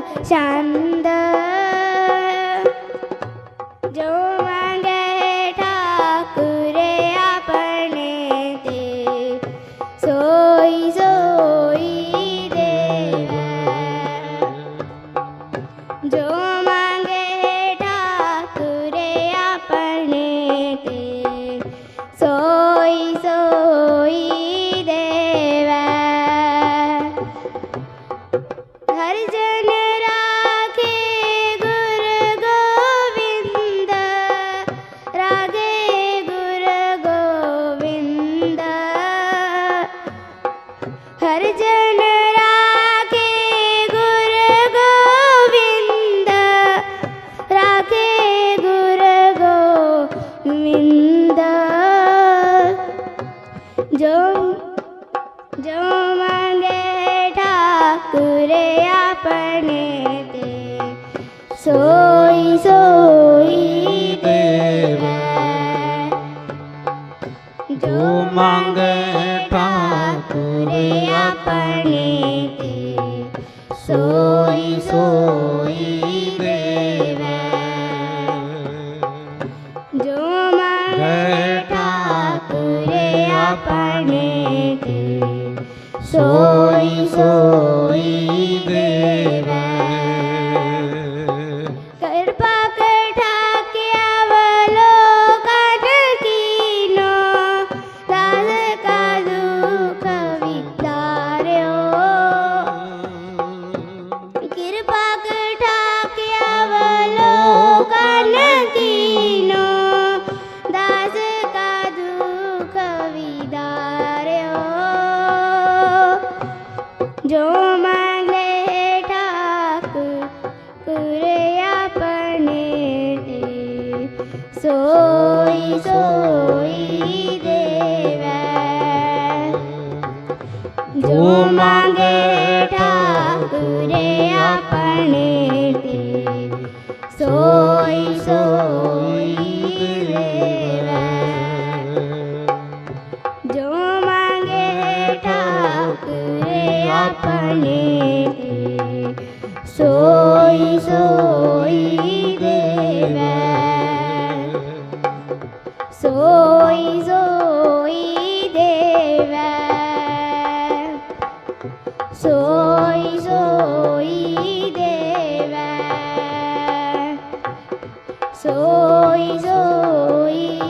चंद। जो मांगे ठाकुरे अपने दे, सोई सोई दे जो मांगे ठाकुरे अपने दे, सोई सोई जो जो मांगे ठाकुर अपने दे। सोई सोई देव जो मांगे ठाकुर अपने दे। सोई सोई देव जो मांगे ठाकुर अपने জানেতে। সোই সোই দে जो मांगे ठाकुर अपने दे। सोई सोई देवे। जो मांगे பலேட்டி சோய் சோய் தேவ சோய் சோய் தேவ சோய் சோய் தேவ சோய் சோய்